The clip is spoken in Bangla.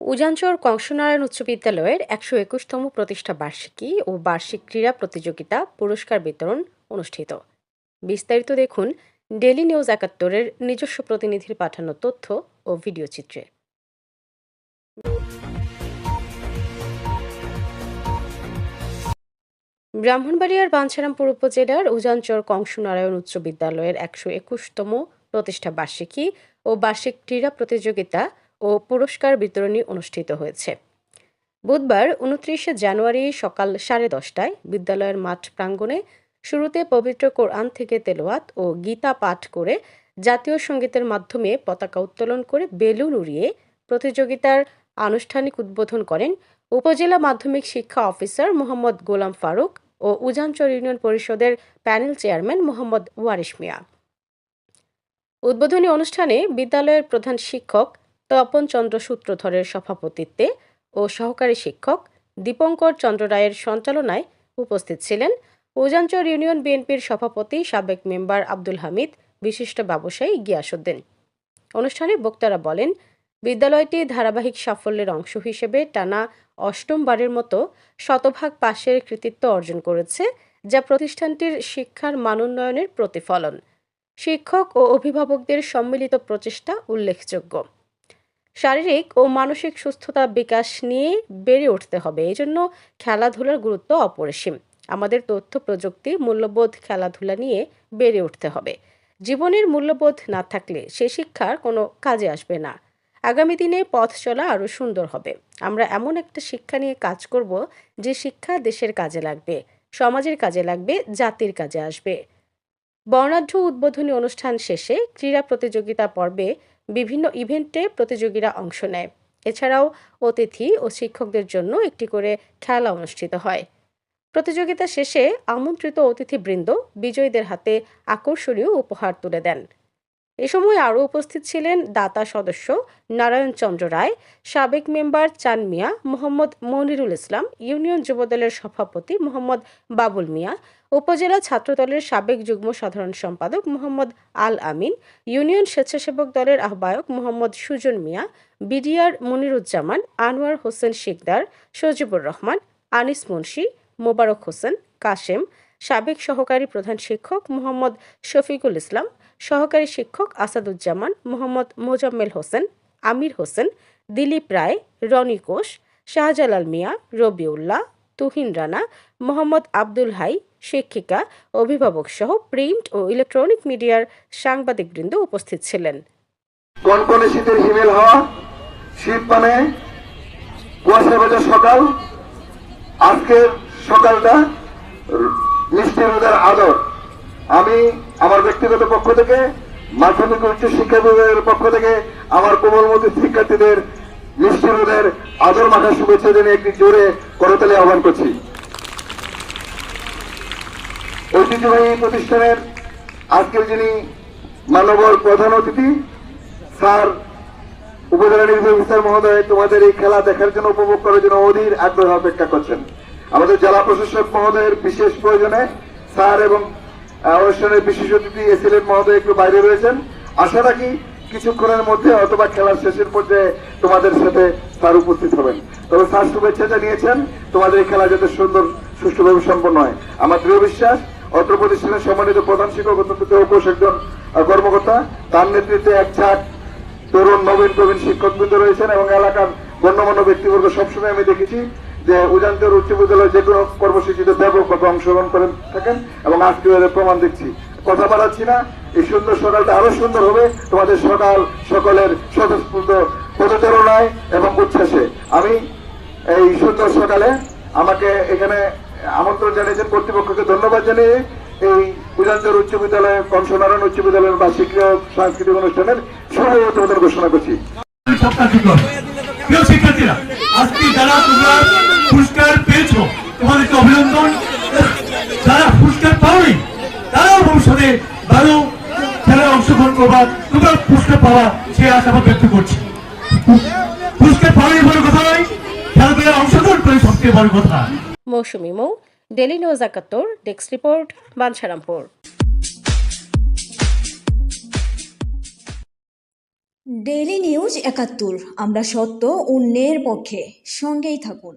উজানচর কংসনারায়ণ উচ্চ বিদ্যালয়ের একশো একুশতম প্রতিষ্ঠা বার্ষিকী ও বার্ষিক ক্রীড়া প্রতিযোগিতা পুরস্কার বিতরণ অনুষ্ঠিত। বিস্তারিত দেখুন ডেলি নিউজ একাত্তরের নিজস্ব প্রতিনিধির পাঠানো তথ্য ও ভিডিও চিত্রে। ব্রাহ্মণবাড়িয়ার বাঞ্ছারামপুর উপজেলার উজানচর কংসনারায়ণ উচ্চ বিদ্যালয়ের একশো একুশতম প্রতিষ্ঠা বার্ষিকী ও বার্ষিক ক্রীড়া প্রতিযোগিতা ও পুরস্কার বিতরণী অনুষ্ঠিত হয়েছে। বুধবার উনত্রিশে জানুয়ারি সকাল সাড়ে দশটায় বিদ্যালয়ের মাঠ প্রাঙ্গণে শুরুতে পবিত্র কোরআন থেকে তেলোয়াত ও গীতা পাঠ করে জাতীয় সঙ্গীতের মাধ্যমে পতাকা উত্তোলন করে বেলুন উড়িয়ে প্রতিযোগিতার আনুষ্ঠানিক উদ্বোধন করেন উপজেলা মাধ্যমিক শিক্ষা অফিসার মোহাম্মদ গোলাম ফারুক ও উজানচর ইউনিয়ন পরিষদের প্যানেল চেয়ারম্যান মোহাম্মদ ওয়ারিশ মিয়া। উদ্বোধনী অনুষ্ঠানে বিদ্যালয়ের প্রধান শিক্ষক তপন চন্দ্র সূত্রধরের সভাপতিত্বে ও সহকারী শিক্ষক দীপঙ্কর চন্দ্র রায়ের সঞ্চালনায় উপস্থিত ছিলেন উজানচর ইউনিয়ন বিএনপির সভাপতি সাবেক মেম্বার আব্দুল হামিদ, বিশিষ্ট ব্যবসায়ী গিয়াসুদ্দিন অনুষ্ঠানে বক্তারা বলেন, বিদ্যালয়টি ধারাবাহিক সাফল্যের অংশ হিসেবে টানা অষ্টমবারের মতো শতভাগ পাশের কৃতিত্ব অর্জন করেছে, যা প্রতিষ্ঠানটির শিক্ষার মানোন্নয়নের প্রতিফলন। শিক্ষক ও অভিভাবকদের সম্মিলিত প্রচেষ্টা উল্লেখযোগ্য। শারীরিক ও মানসিক সুস্থতা বিকাশ নিয়ে বেড়ে উঠতে হবে। এজন্য খেলাধুলার গুরুত্ব অপরিসীম। আমাদের তথ্য প্রযুক্তি মূল্যবোধ খেলাধুলা নিয়ে বেড়ে উঠতে হবে। জীবনের মূল্যবোধ না থাকলে সে শিক্ষার কোনো কাজে আসবে না। আগামী দিনে পথ চলা আরও সুন্দর হবে। আমরা এমন একটা শিক্ষা নিয়ে কাজ করব যে শিক্ষা দেশের কাজে লাগবে, সমাজের কাজে লাগবে, জাতির কাজে আসবে। বর্ণাঢ্য উদ্বোধনী অনুষ্ঠান শেষে ক্রীড়া প্রতিযোগিতা পর্বে বিভিন্ন ইভেন্টে প্রতিযোগীরা অংশ নেয়। এছাড়াও অতিথি ও শিক্ষকদের জন্য একটি করে খেলা অনুষ্ঠিত হয়। প্রতিযোগিতা শেষে আমন্ত্রিত অতিথিবৃন্দ বিজয়ীদের হাতে আকর্ষণীয় উপহার তুলে দেন। এ সময় আরও উপস্থিত ছিলেন দাতা সদস্য নারায়ণ চন্দ্র রায়, সাবেক মেম্বার চান মিয়া, মোহাম্মদ মনিরুল ইসলাম, ইউনিয়ন যুবদলের সভাপতি মোহাম্মদ বাবুল মিয়া উপজেলা ছাত্রদলের সাবেক যুগ্ম সাধারণ সম্পাদক মোহাম্মদ আল আমিন, ইউনিয়ন স্বেচ্ছাসেবক দলের আহ্বায়ক মোহাম্মদ সুজন মিয়া, বিডিআর মনিরুজ্জামান, আনোয়ার হোসেন শিকদার, সজিবুর রহমান, আনিস মুন্সি, মোবারক হোসেন, কাশেম, সাবেক সহকারী প্রধান শিক্ষক মোহাম্মদ শফিকুল ইসলাম, সহকারী শিক্ষক আসাদুজ্জামান, মোহাম্মদ মোজাম্মেল হোসেন, আমির হোসেন, দিলীপ রায়, রনি কোষ শাহজালাল মিয়া, রবিউল্লাহ তুহিন রানা, মোহাম্মদ আব্দুল হাই, শিক্ষিকা, অভিভাবক সহ প্রিন্ট ও ইলেকট্রনিক মিডিয়ার সাংবাদিকবৃন্দ উপস্থিত ছিলেন। কনকনে শীতের হিমেল হাওয়া, শীত মানে কুয়াশা ভেজা সকাল। আজকের সকালটা মিষ্টি রোদের আদর। আমি আমার ব্যক্তিগত পক্ষ থেকে, মাধ্যমিক উচ্চ শিক্ষা বিভাগের পক্ষ থেকে আমার কোমলমতি শিক্ষার্থীদের মিষ্টি রোদের আদর মাখা শুভেচ্ছা জানিয়ে একটি জোরে করতালি আহ্বান করছি। ঐতিহ্যবাহী প্রতিষ্ঠানের আজকের যিনি মানবর প্রধান অতিথি, স্যার উপজেলা নির্বাহী অফিসার মহোদয়, তোমাদের এই খেলা দেখার জন্য, উপভোগ করার জন্য অধীর আগ্রহ অপেক্ষা করছেন। আমাদের জেলা প্রশাসক মহোদয়ের বিশেষ প্রয়োজনে স্যার এবং অনুষ্ঠানের বিশেষ অতিথি এসিলেন মহোদয় একটু বাইরে রয়েছেন। আশা রাখি কিছুক্ষণের মধ্যে অথবা খেলার শেষের পর্যায়ে তোমাদের সাথে স্যার উপস্থিত হবেন। তবে স্যার শুভেচ্ছা জানিয়েছেন, তোমাদের এই খেলা যাতে সুন্দর, সুষ্ঠুভাবে সম্পন্ন হয়। আমার দৃঢ় বিশ্বাস অত্র প্রতিষ্ঠানের সম্মানিত প্রধান শিক্ষক, অত্যন্ত চৌকস একজন কর্মকর্তা, তার নেতৃত্বে এক ঝাঁক তরুণ নবীন প্রবীণ শিক্ষকবৃন্দ রয়েছেন এবং এলাকার গণ্যমান্য ব্যক্তিবর্গ। সবসময় আমি দেখেছি যে উজান্তর উচ্চ বিদ্যালয়ে যে কোনো কর্মসূচিতে ব্যাপকভাবে অংশগ্রহণ করে থাকেন এবং আজকে প্রমাণ দেখছি। কথা বাড়াচ্ছি না। এই সুন্দর সকালটা আরও সুন্দর হবে। তোমাদের সকাল সকলের স্বতঃস্ফূর্ত পদচারণায় এবং উচ্ছ্বাসে। আমি এই সুন্দর সকালে আমাকে এখানে আমন্ত্রণ জানিয়েছেন কর্তৃপক্ষকে ধন্যবাদ জানিয়ে এই উজান্তর উচ্চ বিদ্যালয় কংসনারায়ণ উচ্চ বিদ্যালয়ের বার্ষিক সাংস্কৃতিক অনুষ্ঠানের শুভ ঘোষণা করছি। শিক্ষার্থীরা করবা তোমরা পুরস্কার পাওয়া সে আশাবাদ ব্যক্ত করছি। পুরস্কার পাওয়াই বড় কথা নয় খেলাধুলায় অংশগ্রহণ করে সবচেয়ে বড় কথা। মৌসুমি মৌ ডেলি নিউজ একাত্তর desk report Bancharampur daily news একাত্তর আমরা সত্য অন্যের পক্ষে সঙ্গেই থাকুন।